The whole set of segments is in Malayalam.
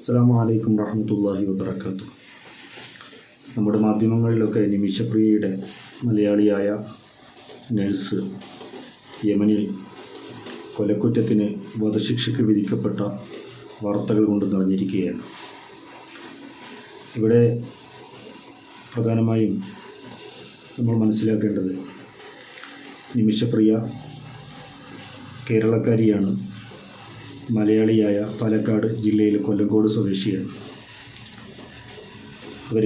അസ്സാം വലൈക്കും വറഹമത്തല്ലാഹി വബർക്കാത്തു നമ്മുടെ മാധ്യമങ്ങളിലൊക്കെ നിമിഷപ്രിയയുടെ മലയാളിയായ നഴ്സ് യമനിൽ കൊലക്കുറ്റത്തിന് വധശിക്ഷയ്ക്ക് വിധിക്കപ്പെട്ട വാർത്തകൾ കൊണ്ട് നിറഞ്ഞിരിക്കുകയാണ്. ഇവിടെ പ്രധാനമായും നമ്മൾ മനസ്സിലാക്കേണ്ടത് നിമിഷപ്രിയ കേരളക്കാരിയാണ്. മലയാളിയായ പാലക്കാട് ജില്ലയിലെ കൊല്ലങ്കോട് സ്വദേശിയാണ്. അവർ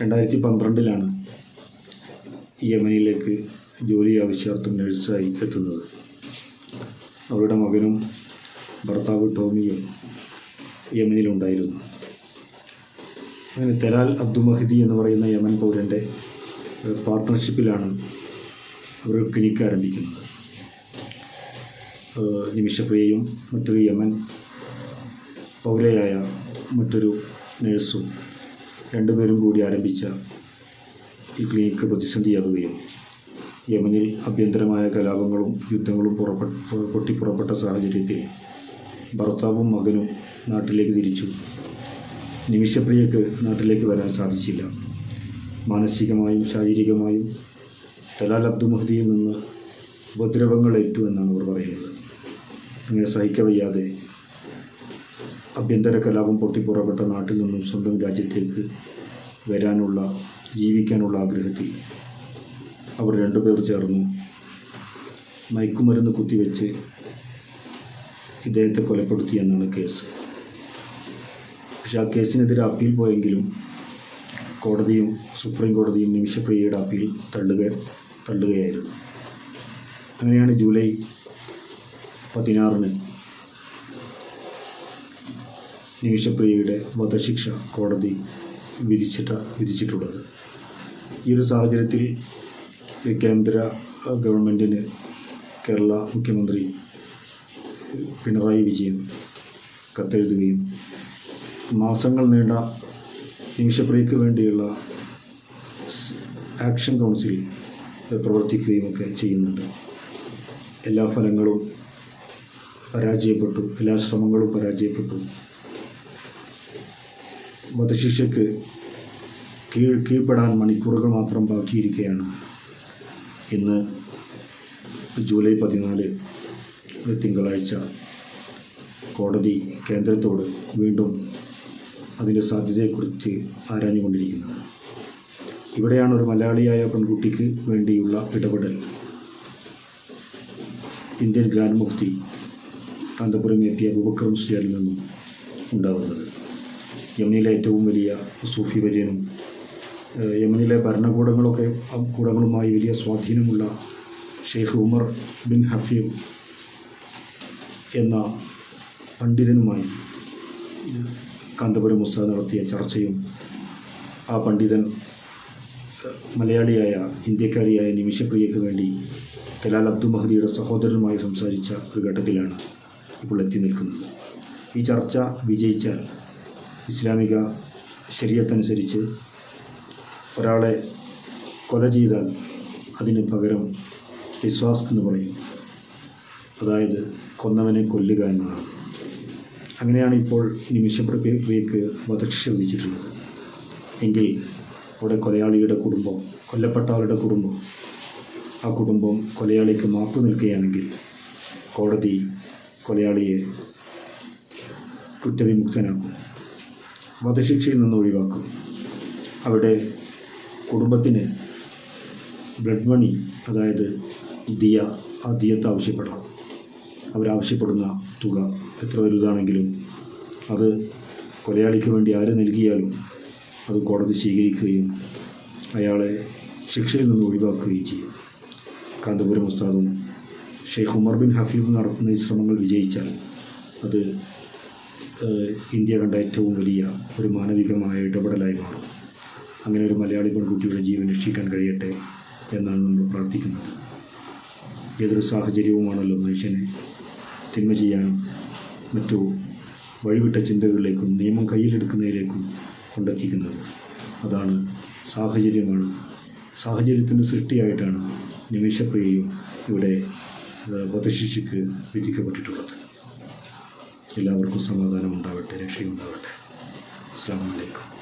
രണ്ടായിരത്തി പന്ത്രണ്ടിലാണ് യമനിലേക്ക് ജോലി ആവശ്യാർത്ഥം നഴ്സായി എത്തുന്നത്. അവരുടെ മകനും ഭർത്താവ് ടോമിയും യമനിലുണ്ടായിരുന്നു. അങ്ങനെ തെലാൽ അബ്ദു മഹദി എന്ന് പറയുന്ന യമൻ പൗരന്റെ പാർട്ട്ണർഷിപ്പിലാണ് അവർ ക്ലിനിക്ക് ആരംഭിക്കുന്നത്. നിമിഷപ്രിയയും മറ്റൊരു യമൻ പൗരയായ മറ്റൊരു നേഴ്സും രണ്ടുപേരും കൂടി ആരംഭിച്ച ഈ ക്ലിനിക്ക് പ്രതിസന്ധിയാകുകയും യമനിൽ ആഭ്യന്തരമായ കലാപങ്ങളും യുദ്ധങ്ങളും പുറപ്പെട്ട പൊട്ടിപ്പുറപ്പെട്ട സാഹചര്യത്തിൽ ഭർത്താവും മകനും നാട്ടിലേക്ക് തിരിച്ചു. നിമിഷപ്രിയക്ക് നാട്ടിലേക്ക് വരാൻ സാധിച്ചില്ല. മാനസികമായും ശാരീരികമായും തലാൽ അബ്ദുൽ മഹദിയിൽ നിന്ന് ഉപദ്രവങ്ങൾ ഏറ്റു എന്നാണ് അവർ പറയുന്നത്. അങ്ങനെ സഹിക്കവയ്യാതെ ആഭ്യന്തര കലാപം പൊട്ടിപ്പുറപ്പെട്ട നാട്ടിൽ നിന്നും സ്വന്തം രാജ്യത്തേക്ക് വരാനുള്ള ജീവിക്കാനുള്ള ആഗ്രഹത്തിൽ അവർ രണ്ടുപേർ ചേർന്നു. മയക്കുമരുന്ന് കുത്തിവെച്ച് ഇദ്ദേഹത്തെ കൊലപ്പെടുത്തി എന്നാണ് കേസ്. പക്ഷേ ആ കേസിനെതിരെ അപ്പീൽ പോയെങ്കിലും കോടതിയും സുപ്രീം കോടതിയും നിമിഷപ്രിയയുടെ അപ്പീൽ തള്ളുക തള്ളുകയായിരുന്നു. അങ്ങനെയാണ് ജൂലൈ പതിനാറിന് നിമിഷപ്രിയയുടെ വധശിക്ഷ കോടതി വിധിച്ചിട്ട വിധിച്ചിട്ടുള്ളത്. ഈ ഒരു സാഹചര്യത്തിൽ കേന്ദ്ര ഗവൺമെന്റിന് കേരള മുഖ്യമന്ത്രി പിണറായി വിജയൻ കത്തെഴുതുകയും മാസങ്ങൾ നീണ്ട നിമിഷപ്രിയക്ക് വേണ്ടിയുള്ള ആക്ഷൻ കൗൺസിൽ പ്രവർത്തിക്കുകയും ഒക്കെ ചെയ്യുന്നുണ്ട്. എല്ലാ ഫലങ്ങളും പരാജയപ്പെട്ടു. എല്ലാ ശ്രമങ്ങളും പരാജയപ്പെട്ടു. വധശിക്ഷയ്ക്ക് കീഴ് കീഴ്പ്പെടാൻ മണിക്കൂറുകൾ മാത്രം ബാക്കിയിരിക്കുകയാണ്. ഇന്ന് ജൂലൈ പതിനാല് തിങ്കളാഴ്ച കോടതി കേന്ദ്രത്തോട് വീണ്ടും അതിന്റെ സാധ്യതയെക്കുറിച്ച് ആരാഞ്ഞുകൊണ്ടിരിക്കുന്നത്. ഇവിടെയാണ് ഒരു മലയാളിയായ പെൺകുട്ടിക്ക് വേണ്ടിയുള്ള ഇടപെടൽ. ഇന്ത്യൻ ഗ്രാൻഡ് മുഫ്തി കാന്തപുരം എ പി അബൂബക്കർ മുസ്ലിയാരിൽ നിന്നും ഉണ്ടാകുന്നത് യമനിലെ ഏറ്റവും വലിയ സൂഫി വര്യനും യമനിലെ ഭരണകൂടങ്ങളൊക്കെ കൂടങ്ങളുമായി വലിയ സ്വാധീനമുള്ള ഷെയ്ഖ് ഉമർ ബിൻ ഹഫീം എന്ന പണ്ഡിതനുമായി കാന്തപുരം മുസ്താദ് നടത്തിയ ചർച്ചയും ആ പണ്ഡിതൻ മലയാളിയായ ഇന്ത്യക്കാരിയായ നിമിഷപ്രിയയ്ക്ക് വേണ്ടി തലാൽ അബ്ദു മഹദിയുടെ സഹോദരനുമായി സംസാരിച്ച ഒരു ഘട്ടത്തിലാണ്. ഇപ്പോൾ എത്തി നിൽക്കുന്നത് ഈ ചർച്ച വിജയിച്ചാൽ ഇസ്ലാമിക ശരീരത്തനുസരിച്ച് ഒരാളെ കൊല ചെയ്താൽ അതിന് പകരം വിശ്വാസ് എന്ന് പറയും. അതായത് കൊന്നവനെ കൊല്ലുക എന്നതാണ്. അങ്ങനെയാണ് ഇപ്പോൾ നിമിഷപ്രിയക്ക് വധശിക്ഷ വിധിച്ചിട്ടുള്ളത്. എങ്കിൽ അവിടെ കൊലയാളിയുടെ കുടുംബം കൊല്ലപ്പെട്ട ആളുടെ കുടുംബം ആ കുടുംബം കൊലയാളിക്ക് മാപ്പ് നിൽക്കുകയാണെങ്കിൽ കോടതി കൊലയാളിയെ കുറ്റവിമുക്തനാക്കും. വധശിക്ഷയിൽ നിന്ന് ഒഴിവാക്കും. അവിടെ കുടുംബത്തിന് ബ്ലഡ് മണി അതായത് ദിയ ആ ദിയത്ത് ആവശ്യപ്പെടാം. അവരാവശ്യപ്പെടുന്ന തുക എത്ര വലുതാണെങ്കിലും അത് കൊലയാളിക്ക് വേണ്ടി ആര് നൽകിയാലും അത് കോടതി സ്വീകരിക്കുകയും അയാളെ ശിക്ഷയിൽ നിന്ന് ഒഴിവാക്കുകയും ചെയ്യും. കാന്തപുരം ഉസ്താദും ഷെയ്ഖ് ഉമർ ബിൻ ഹഫീബ് നടത്തുന്ന ഈ ശ്രമങ്ങൾ വിജയിച്ചാൽ അത് ഇന്ത്യ കണ്ട ഏറ്റവും വലിയ ഒരു മാനവികമായ ഇടപെടലായി മാറും. അങ്ങനെ ഒരു മലയാളി പെൺകുട്ടിയുടെ ജീവൻ രക്ഷിക്കാൻ കഴിയട്ടെ എന്നാണ് നമ്മൾ പ്രാർത്ഥിക്കുന്നത്. ഏതൊരു സാഹചര്യവുമാണല്ലോ മനുഷ്യനെ തിന്മ ചെയ്യാൻ മറ്റു വഴിവിട്ട ചിന്തകളിലേക്കും നിയമം കയ്യിലെടുക്കുന്നതിലേക്കും കൊണ്ടെത്തിക്കുന്നത്. അതാണ് സാഹചര്യമാണ്. സാഹചര്യത്തിന്റെ സൃഷ്ടിയായിട്ടാണ് നിമിഷപ്രിയയും ഇവിടെ വധശിക്ഷയ്ക്ക് വിധിക്കപ്പെട്ടിട്ടുള്ളത്. എല്ലാവർക്കും സമാധാനം ഉണ്ടാവട്ടെ രക്ഷയുണ്ടാവട്ടെ. അസ്സാം വലൈക്കും